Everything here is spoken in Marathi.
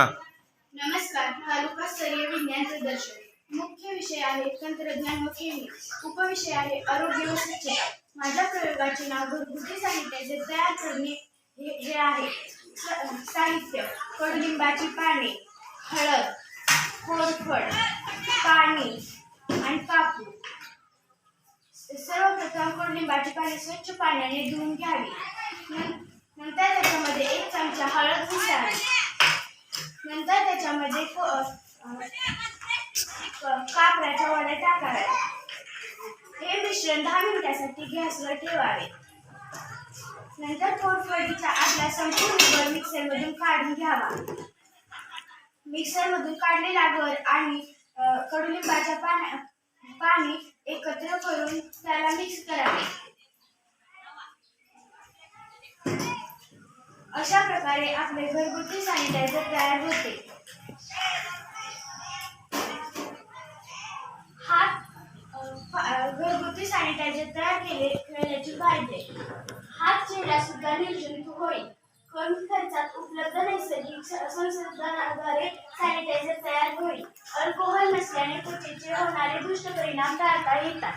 नमस्कार तालुका स्तरीय विज्ञान प्रदर्शन मुख्य विषय आहे तंत्रज्ञान व खेळणी उपविषय आहे आरोग्य व स्वच्छता. माझ्या प्रयोगाचे नाव घरगुती साहित्याचे तयार करणे हे आहे. साहित्य. कडुलिंबाची पाने हळद कोरफड पाणी आणि कापूर सर्वप्रथम कडलिंबाची पाने स्वच्छ पाण्याने धुवून घ्यावी. कापराच्या वड्या टाकाव्या हे मिश्रण दहा मिनिटासाठी गॅसवर ठेवावे. नंतर कोरफडीचा आतला संपूर्ण गर मिक्सरमधून काढून घ्यावा. मिक्सरमधून काढलेला गर आणि कडुलिंबाच्या पाण्या पाणी एकत्र करून त्याला मिक्स करावे. अशा प्रकारे आपले घरगुती सॅनिटायझर तयार होते. घरगुती सॅनिटायझर तयार केले खेळण्याचे फायदे हात चेहरा सुद्धा निर्जंतुक होईल. कमी खर्चात उपलब्ध नैसर्गिक संसाधनाद्वारे सॅनिटायझर तयार होईल. अल्कोहोल नसल्याने त्वचेचे होणारे दुष्परिणाम टाळता येतात.